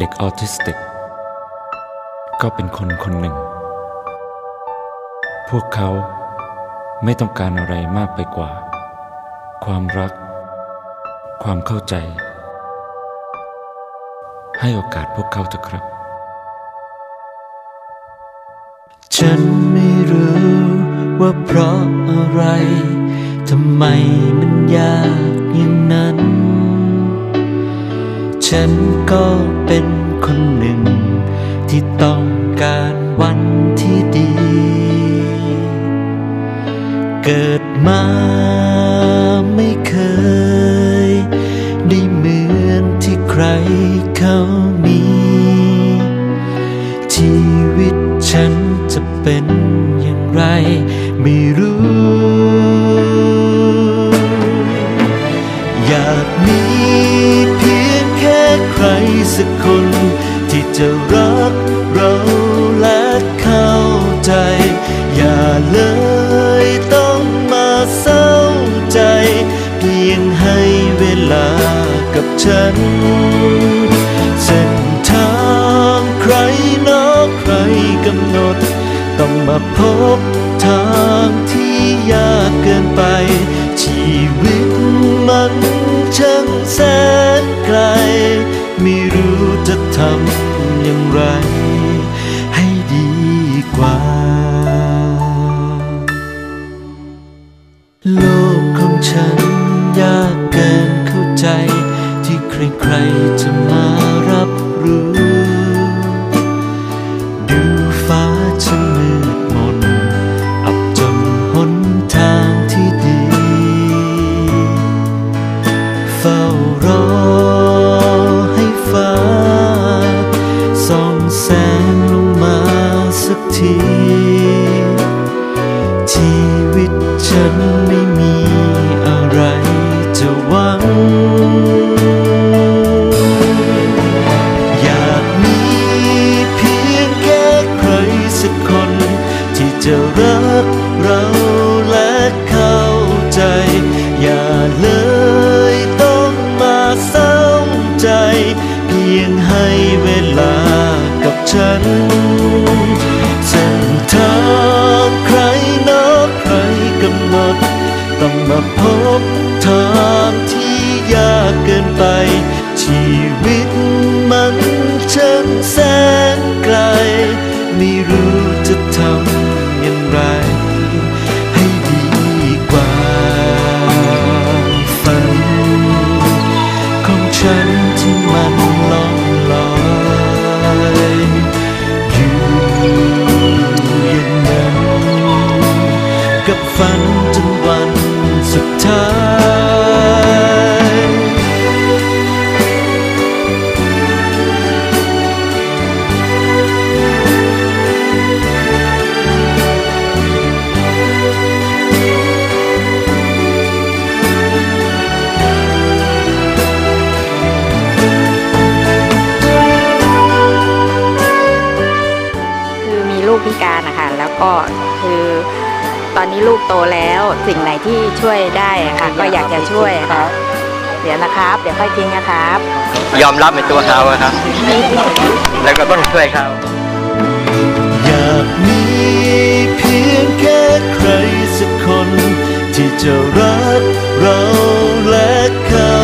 เด็กออทิสติก ก็เป็นคนคนหนึ่ง พวกเขาไม่ต้องการอะไรมากไปกว่า ความรัก ความเข้าใจ ให้โอกาสพวกเขาเถอะครับ ฉันไม่รู้ว่าเพราะอะไรทำไมมันยากอย่างนั้น ฉันก็เป็นคนหนึ่ง ที่ต้องการวันที่ดี เกิดมาไม่เคย ได้เหมือนที่ใครเขามี ชีวิตฉันจะเป็นอย่างไร ไม่รู้ กับฉัน เส้นทางใครนอกใครกำหนด ต้องมาพบทางที่ยากเกินไป ชีวิตมันช่างแสนไกล ไม่รู้จะทำอย่างไร ให้ดีกว่า โลกของฉันยากเกินเข้าใจ ใครๆจะมารับรู้ จะรักเราและเข้าใจ อย่าเลยต้องมาเศร้าใจ เพียงให้เวลากับฉันเส้นทางใครนอกใครกำหนด ต้องมาพบทางที่ยากเกินไป ชีวิตมันช่างแสนไกล ไม่รู้จะทำ ตอนนี้ลูกโตแล้ว สิ่งไหนที่ช่วยได้อะค่ะ ก็อยากจะช่วยค่ะเดี๋ยวนะครับ เดี๋ยวค่อยทิ้งนะครับ ยอมรับในตัวเขาอะครับ แล้วก็ต้องช่วยเขาอยากมีเพียงแค่ใครสักคน ที่จะรักเราและเข้า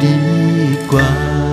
Đi.